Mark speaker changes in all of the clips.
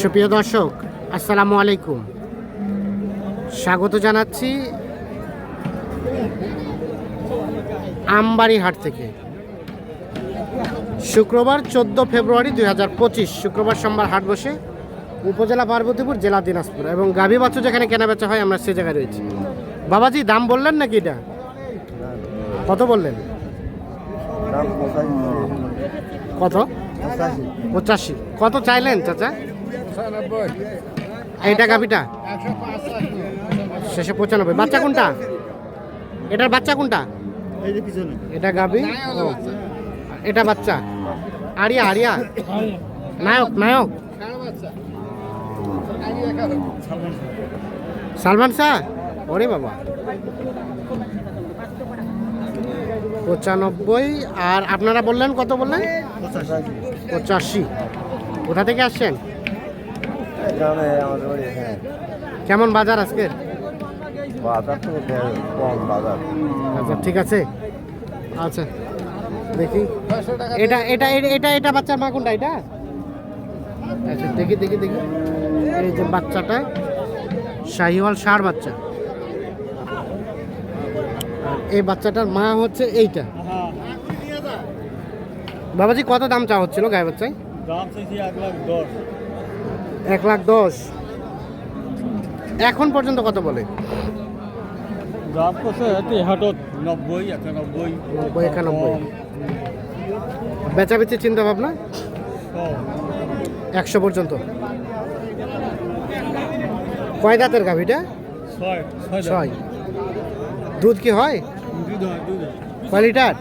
Speaker 1: সুপ্রিয় দর্শক আসসালামু আলাইকুম। স্বাগত জানাচ্ছি আমবাড়ি হাট থেকে। শুক্রবার চোদ্দ ফেব্রুয়ারি দুই হাজার পঁচিশ শুক্রবার সোমবার হাট বসে উপজেলা পার্বতীপুর জেলা দিনাজপুর এবং গাভী বাচ্চু যেখানে কেনা বেচা হয় আমরা সে জায়গায় রয়েছি। বাবাজি দাম বললেন নাকি এটা? কত বললেন? কত
Speaker 2: পঁচাশি।
Speaker 1: পঁচাশি। কত চাইলেন চাচা? এইটা গাভিটা শেষে পঁচানব্বই। বাচ্চা কোনটা? এটার বাচ্চা কোনটা? এটা গাভি এটা বাচ্চা। Area area. নায়ক নায়ক। সালমান শাহ? ওরে বাবা। পঁচানব্বই। আর আপনারা বললেন, কত বললেন?
Speaker 2: পঁচাশি।
Speaker 1: কোথা থেকে আসছেন?
Speaker 2: গ্রামে আমাদের বাড়ি
Speaker 1: কেমন বাজার আজকের
Speaker 2: বাজার তো কম বাজার।
Speaker 1: আচ্ছা ঠিক আছে। আচ্ছা দেখি। এটা এটা এটা- এটা এটা বাচ্চার মা কোনটা এটা? আচ্ছা দেখি দেখি দেখি। এই যে বাচ্চাটা শাহিওয়াল ষাঁড় বাচ্চা। এই বাচ্চাটার মা হচ্ছে এইটা। বাবাজি কত দাম চা হচ্ছিল গায়ে বাচ্চায়?
Speaker 2: দাম চাইছি এক লাখ দশ।
Speaker 1: এক লাখ দশ। এখন পর্যন্ত কত বলে? বেচাবেচি চিন্তা ভাবনা একশো পর্যন্ত। কয় দাঁতের গাভিটা?
Speaker 2: ছয়
Speaker 1: দুধ কি হয়?
Speaker 2: দুধ
Speaker 1: কয় লিটার?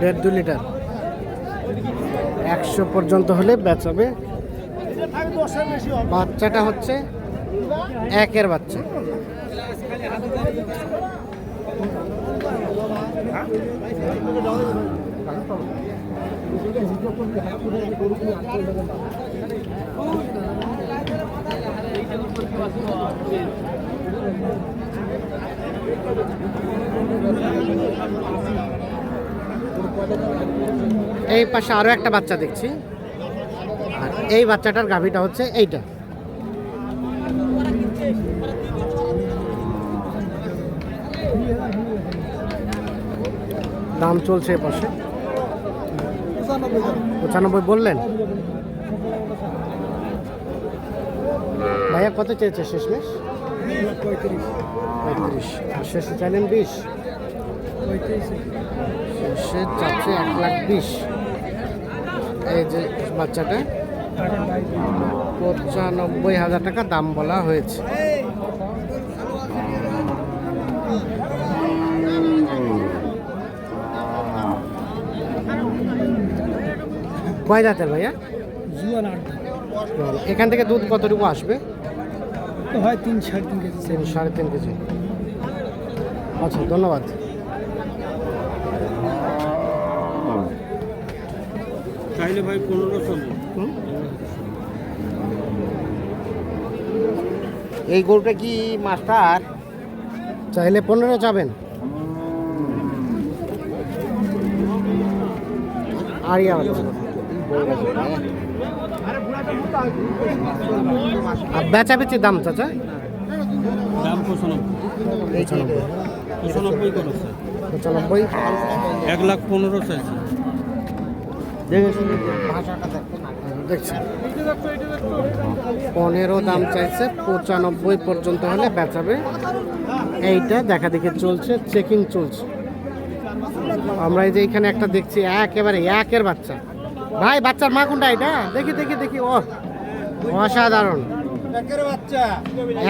Speaker 1: দেড় দু লিটার। একশো পর্যন্ত হলে বেচাবে বাচ্চাটা হচ্ছে একের বাচ্চা। এই পাশে আরও একটা বাচ্চা দেখছি। আর এই বাচ্চাটার গাভিটা হচ্ছে এইটা। দাম চলছে পাশে। পঁচানব্বই বললেন? ভাইয়া, কত চেয়েছে শেষমেশ? পঁয়ত্রিশ। পঁয়ত্রিশ। আর শেষে চাইলেন বিশ? শেষে চাচ্ছে এক লাখ বিশ। এই যে বাচ্চাটা, পঁচানব্বই হাজার টাকা দাম বলা হয়েছে। কয় দাঁতের ভাইয়া? এখান থেকে দুধ কতটুকু আসবে?
Speaker 3: হয় তিন সাড়ে তিন
Speaker 1: তিন, সাড়ে তিন কেজি। আচ্ছা ধন্যবাদ।
Speaker 2: চাইলে ভাই পনেরো
Speaker 1: হুম? এই গরুটা কি মাস্টার? চাইলে পনেরো যাবেন আরিয়া বেচা বেচি দাম চাচা?
Speaker 2: দাম পঁচানব্বই।
Speaker 1: পঁচানব্বই।
Speaker 2: এক লাখ পনেরো চাইছে।
Speaker 1: পনেরো দাম চাইছে পঁচানব্বই পর্যন্ত হলে বেচাবে। এইটা দেখা দেখে চলছে চেকিং চলছে। আমরা এই যে এখানে একটা দেখছি একেবারে একের বাচ্চা। ভাই বাচ্চার মা কোনটা এটা? দেখি দেখি দেখি। ও অসাধারণ।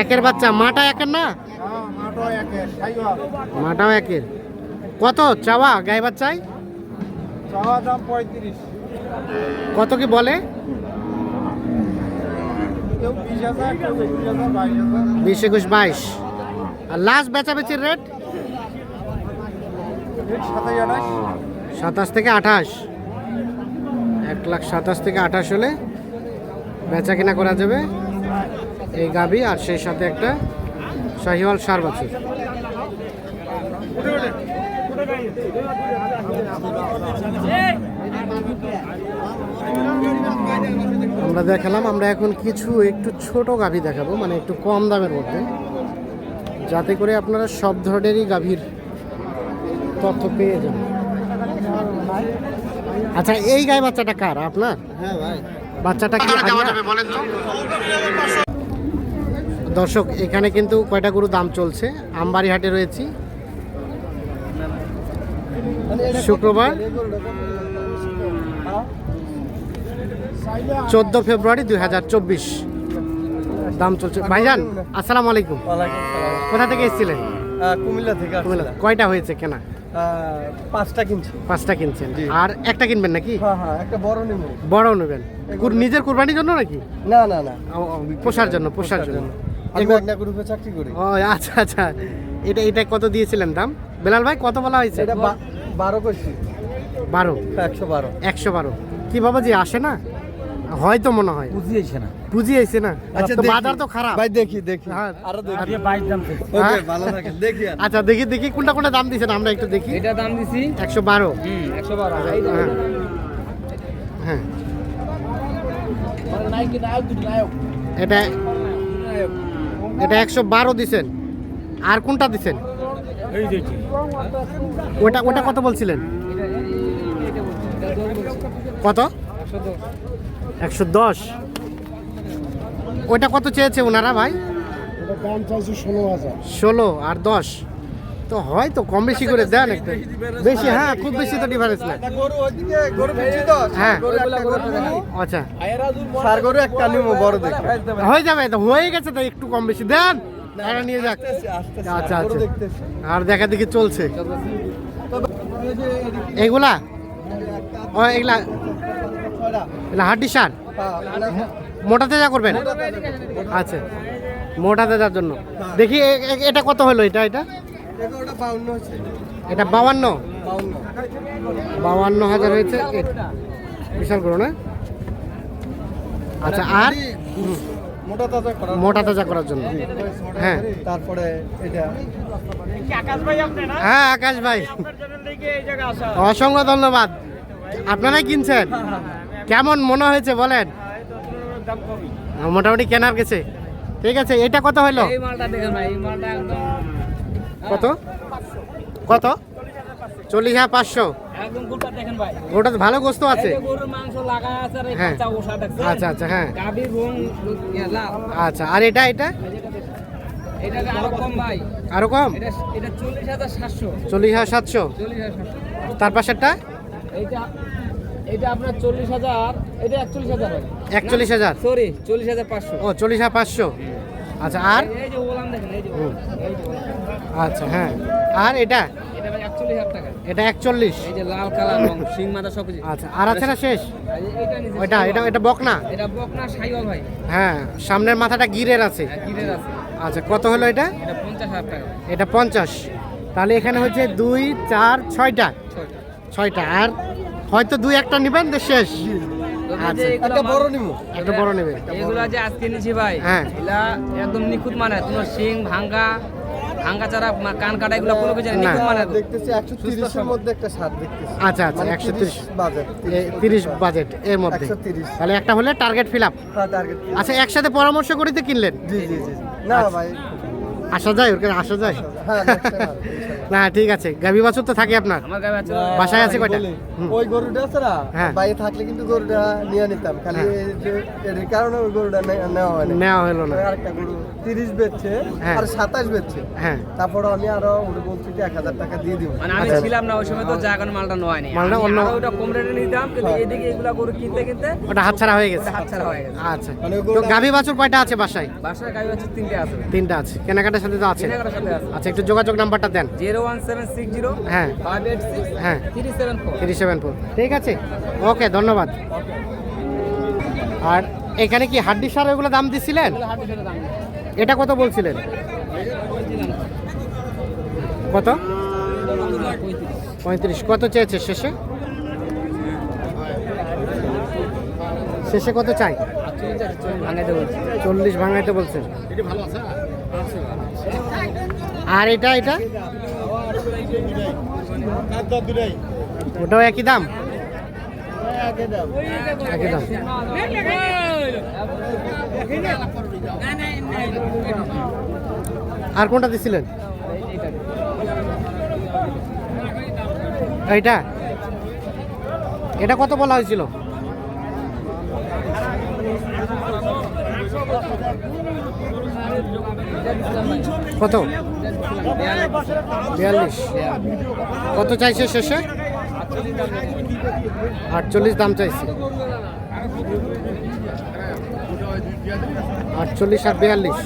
Speaker 2: একের বাচ্চা।
Speaker 1: মাটা একের না?
Speaker 2: হ্যাঁ
Speaker 1: মাটাও একের। কত? চাওয়া? গায়ে বাচ্চায়?
Speaker 2: চাওয়া দাম পঁয়ত্রিশ।
Speaker 1: কত কি বলে?
Speaker 2: বিশ একুশ বাইশ
Speaker 1: আর লাস্ট বেচাবেচির রেট
Speaker 2: সাতাশ
Speaker 1: থেকে আঠাশ। এক লাখ সাতাশ থেকে আঠাশ হলে বেচা কেনা করা যাবে। এই গাবি আর সেই সাথে একটা শাহিওয়াল সার বাছুর। আমরা দেখালাম আমরা এখন কিছু একটু ছোট গাভী দেখাবো মানে একটু কম দামের মধ্যে। যাতে করে আপনারা সব ধরনেরই গাভীর তথ্য পেয়ে যান। আচ্ছা এই গায়ে বাচ্চাটা কার? আপনার?
Speaker 2: হ্যাঁ ভাই।
Speaker 1: বাচ্চাটা কি বলেন তো। দর্শক এখানে কিন্তু কয়টা গরু দাম চলছে? আমবাড়ি হাটে রয়েছি। শুক্রবার চোদ্দ ফেব্রুয়ারি দুই হাজার চব্বিশ। দাম চলছে। ভাইজান আসসালামু আলাইকুম। কোথা থেকে এসেছিলেন?
Speaker 2: কুমিল্লা থেকে
Speaker 1: কুমিল্লা। কয়টা হয়েছে কেনা?
Speaker 2: পাঁচটা কিনছি।
Speaker 1: পাঁচটা কিনছেন। আর একটা কিনবেন নাকি?
Speaker 2: হ্যাঁ হ্যাঁ একটা বড় নেব।
Speaker 1: বড় নেবেন। কুর- নিজের কুরবানির জন্য নাকি?
Speaker 2: না না না।
Speaker 1: পোষার জন্য পোষার জন্য।
Speaker 2: চাকরি করি।
Speaker 1: ও আচ্ছা আচ্ছা। এটা এটা কত দিয়েছিলেন দাম? বেলাল ভাই কত বলা হয়েছে?
Speaker 2: এটা বারো করছি।
Speaker 1: বারো?
Speaker 2: একশো বারো।
Speaker 1: একশো বারো। কি বাবা জি আসে না? হয়তো মনে হয়।
Speaker 2: বুঝিয়েছে না।
Speaker 1: বুঝি আইছে না তো বাজার তো খারাপ।
Speaker 2: ভাই দেখি দেখি।
Speaker 1: হ্যাঁ।
Speaker 2: আরও দেখি।
Speaker 1: হ্যাঁ?
Speaker 2: ওকে ভালো থাকে দেখি
Speaker 1: আচ্ছা দেখি দেখি কোনটা কোনটা দাম দিয়েছেন আমরা একটু দেখি।
Speaker 4: এটা দাম দিছি।
Speaker 1: একশো বারো।
Speaker 4: হুম একশো বারো।
Speaker 1: হ্যাঁ। হ্যাঁ। এটা এটা একশো বারো দিছেন। আর কোনটা দিছেন? ওটা ওটা কত বলছিলেন? কত? একশো দশ। ওটা কত চেয়েছে ওনারা ভাই?
Speaker 2: ষোলো
Speaker 1: ষোলো আর দশ। তো হয় তো কম বেশি করে দেন একটু। বেশি হ্যাঁ খুব বেশি তো ডিফারেন্স না হ্যাঁ। আচ্ছা।
Speaker 2: সার গরু একটা নিবো বড়
Speaker 1: হয়ে যাবে তো হয়ে গেছে তো একটু কম বেশি দেন। তারা নিয়ে যাক। আচ্ছা, আচ্ছা। আর দেখা দেখি চলছে। এগুলা? ও এগুলা। এগুলা হাড্ডি সার মোটা তেজা করবেন? আচ্ছা। মোটা তেজার জন্য। দেখি এটা কত হলো এটা এটা? এটা বাউান্ন।
Speaker 2: বাউন্ন
Speaker 1: হাজার হয়েছে। বিশাল করো না? আচ্ছা আর?
Speaker 2: মোটা তাজা করা
Speaker 1: মোটা তাজা করার জন্য। হ্যাঁ।
Speaker 2: তারপরে এটা।
Speaker 1: হ্যাঁ আকাশ ভাই। অসংখ্য ধন্যবাদ। আপনারাই কিনছেন? কেমন মনে হয়েছে বলেন? মোটামুটি কেনার গেছে। ঠিক আছে এটা কত হলো?
Speaker 4: এই মালটা দেখেন ভাই এই মালটা একদম
Speaker 1: কত? কত? চল্লিশ হাজার পাঁচশো। ওটা ভালো গোস্ত আছে। হ্যাঁ। আচ্ছা আচ্ছা হ্যাঁ। আচ্ছা আর এটা এটা?
Speaker 4: এটা আরও কম ভাই।
Speaker 1: আরও কম?
Speaker 4: এটা এটা চল্লিশ হাজার সাতশো।
Speaker 1: তার পাশেরটা?
Speaker 4: এইটা এটা আপনার চল্লিশ হাজার। এটা একচল্লিশ হাজার
Speaker 1: একচল্লিশ হাজার?
Speaker 4: সরি চল্লিশ হাজার পাঁচশো।
Speaker 1: ও চল্লিশ হাজার পাঁচশো। আচ্ছা আর। আচ্ছা হ্যাঁ। আর এটা?
Speaker 4: এটা একচল্লিশ? এই যে লাল কালার রং সিং মাথা সব
Speaker 1: আচ্ছা আর আছে না শেষ? এটা এটা বকনা?
Speaker 4: এটা বকনা সাইওয়াল ভাই।
Speaker 1: হ্যাঁ সামনের মাথাটা গিরের আছে।
Speaker 4: হ্যাঁ, গিরের আছে।
Speaker 1: আচ্ছা কত হলো এটা?
Speaker 4: এটা পঞ্চাশ হাজার টাকা।
Speaker 1: এটা পঞ্চাশ। তাহলে এখানে হচ্ছে দুই চার ছয়টা।
Speaker 4: ছয়টা।
Speaker 1: আর হয়তো দুই একটা নেবেন তো শেষ। আচ্ছা।
Speaker 2: একটা বড়
Speaker 4: মাল-
Speaker 2: নিবো।
Speaker 1: একটা বড় নেবে
Speaker 4: এগুলা যে আজকে নিছি ভাই
Speaker 1: হ্যাঁ।
Speaker 4: একদম নিখুঁত মানে তোমার শিং ভাঙ্গা ভাঙ্গা চারা কান কাটা এগুলো কোনো কিছু নেই,
Speaker 1: না।
Speaker 4: মানে
Speaker 2: দেখতেছি একশো তিরিশের মধ্যে একটা সার দেখতেছি।
Speaker 1: আচ্ছা আচ্ছা
Speaker 2: মানে
Speaker 1: একশো
Speaker 2: 30
Speaker 1: তিরিশ।
Speaker 2: বাজেট
Speaker 1: তিরিশ বাজেট এর মধ্যে।
Speaker 2: 130
Speaker 1: তাহলে একটা হলে টার্গেট ফিল আপ আচ্ছা একসাথে পরামর্শ করিতে কিনলেন?
Speaker 2: জি জি জি না
Speaker 1: আচ্ছা।
Speaker 2: ভাই।
Speaker 1: আসা যায় ওর কাছে আসা যায়।
Speaker 2: হ্যাঁ
Speaker 1: না ঠিক আছে। গাভী বাছুর তো থাকে আপনার।
Speaker 4: আমার
Speaker 1: বাসায় আছে কয়টা?
Speaker 2: ওই গরুটা আছে না
Speaker 1: হ্যাঁ।
Speaker 2: বাইরে থাকলে কিন্তু গরুটা নিয়ে নিতাম। খালি
Speaker 1: হ্যাঁ।
Speaker 2: এর কারণে ওই গরুটা নেওয়া
Speaker 1: নেওয়া হলো না।
Speaker 2: আরেকটা গরু তিরিশ বেচছে
Speaker 1: হ্যাঁ।
Speaker 2: আর সাতাশ বেচছে।
Speaker 1: হ্যাঁ।
Speaker 2: তারপর আমি আরও ওটা বলছি যে এক হাজার টাকা দিয়ে দিব।
Speaker 4: মানে আমি
Speaker 1: আচ্ছা।
Speaker 4: ছিলাম না ওই সময় তো জায়গার মালটা নয় নি
Speaker 1: মালটা অন্য-
Speaker 4: ওটা কম রেটে নিতাম কিন্তু এদিকে এগুলা গরু কিনতে কিনতে
Speaker 1: ওটা হাতছাড়া হয়ে গেছে।
Speaker 4: হাতছাড়া হয়ে গেছে।
Speaker 1: আচ্ছা।
Speaker 2: মানে
Speaker 1: তো গাভী বাছুর কয়টা আছে বাসায়?
Speaker 4: বাসায় গাড়ি হচ্ছে তিনটে আছে।
Speaker 1: তিনটা আছে। কেনাকাটার সাথে তো আছে।
Speaker 4: কেনাকাটার সাথে আছে।
Speaker 1: আচ্ছা একটু যোগাযোগ নাম্বারটা দেন।
Speaker 4: Zero one seven six zero
Speaker 1: হ্যাঁ।
Speaker 4: ফাইভ এইট সিক্স
Speaker 1: হ্যাঁ
Speaker 4: three seven four.
Speaker 1: Three seven four. ঠিক আছে? ওকে ধন্যবাদ। আর এখানে কি হাড্ডি সার ওগুলো দাম দিছিলেন? এটা কত বলছিলেন? কত? পঁয়ত্রিশ। কত চেয়েছে শেষে? শেষে কত চাই? চল্লিশ ভাঙাইতে বলছেন। আর এটা এটা? ওটাও একই দাম?
Speaker 4: একই দাম। আর কোনটা দিছিলেন? এইটা? এটা কত বলা হয়েছিল? কত? বিয়াল্লিশ কত চাইছে শেষে? আটচল্লিশ দাম চাইছে। আটচল্লিশ আর বিয়াল্লিশ।